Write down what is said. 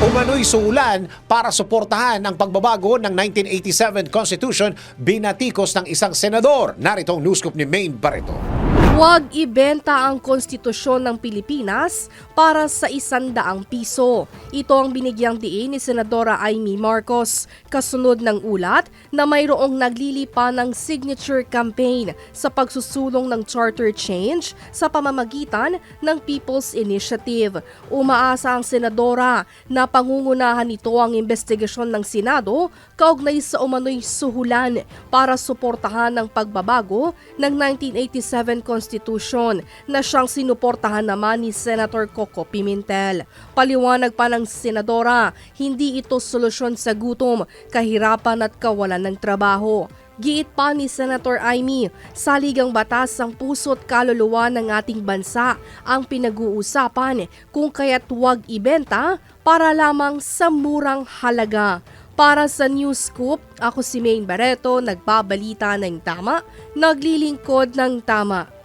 Umano'y suulan para suportahan ang pagbabago ng 1987 Constitution binatikos ng isang senador. Narito ang news scoop ni Maine Barreto. Huwag ibenta ang konstitusyon ng Pilipinas para sa isandaang piso. Ito ang binigyang diin ni Senadora Amy Marcos kasunod ng ulat na mayroong naglilipa ng signature campaign sa pagsusulong ng charter change sa pamamagitan ng People's Initiative. Umaasa ang senadora na pangungunahan nito ang investigasyon ng Senado kaugnay sa umano'y suhulan para suportahan ang pagbabago ng 1987 Constitution na siyang sinuportahan naman ni Senator Coco Pimentel. Paliwanag pa ng senadora, hindi ito solusyon sa gutom, kahirapan at kawalan ng trabaho. Giit pa ni Senator Amy, saligang batas ang puso't kaluluwa ng ating bansa ang pinag-uusapan kung kaya't huwag ibenta para lamang sa murang halaga. Para sa News Scoop, ako si Maine Barreto, nagbabalita ng tama, naglilingkod ng tama.